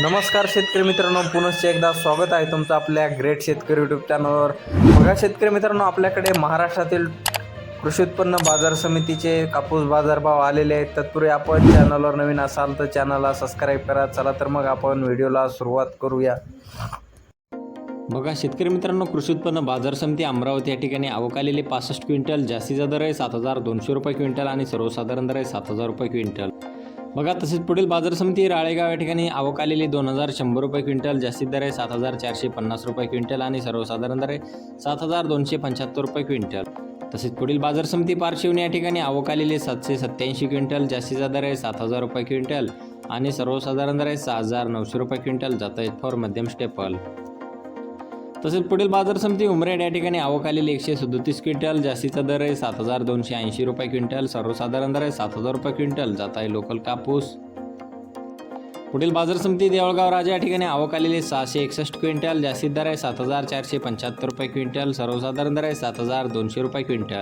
नमस्कार शेतकरी मित्रांनो पुनश्च एकदा स्वागत आहे तुमचं आपल्या ग्रेट शेतकरी यूट्यूब चॅनलवर बघा शेतकरी मित्रांनो आपल्याकडे महाराष्ट्रातील कृषी उत्पन्न बाजार समितीचे कापूस बाजारभाव आलेले आहेत. तत्पूर्वी आपण चॅनलवर नवीन असाल तर चॅनलला सबस्क्राईब करा. चला तर मग आपण व्हिडिओला सुरुवात करूया. बघा शेतकरी मित्रांनो कृषी उत्पन्न बाजार समिती अमरावती या ठिकाणी आवक पासष्ट क्विंटल जास्तीचा दर आहे सात हजार दोनशे रुपये क्विंटल आणि सर्वसाधारण दर आहे सात हजार रुपये क्विंटल. बघा तसेच पुढील बाजार समिती राळेगाव या ठिकाणी आवक आलेली दोन हजार शंभर रुपये क्विंटल जास्तीत दर आहे सात हजार चारशे पन्नास रुपये क्विंटल आणि सर्वसाधारण दर आहे सात हजार दोनशे पंच्याहत्तर रुपये क्विंटल. तसेच पुढील बाजार समिती पारशिवनी या ठिकाणी आवक आलेली सातशे सत्त्याऐंशी क्विंटल जास्तीचा दर आहे सात हजार रुपये क्विंटल आणि सर्वसाधारण दर आहे सहा हजार नऊशे रुपये क्विंटल जात आहेत फॉर मध्यम स्टेपल. तसेच पुढील बाजार समिती उमरेड या ठिकाणी आवक आलेली एकशे सदोतीस क्विंटल जास्तीचा दर आहे सात हजार दोनशे ऐंशी रुपये क्विंटल सर्वसाधारण दर आहे सात हजार रुपये क्विंटल जात आहे लोकल कापूस. पुढील बाजार समिती देवळगाव राजा या ठिकाणी आवक आलेली सहाशे एकसष्ट क्विंटल जास्तीत दर आहे सात हजार चारशे पंच्याहत्तर रुपये क्विंटल सर्वसाधारण दर आहे सात हजार दोनशे रुपये क्विंटल.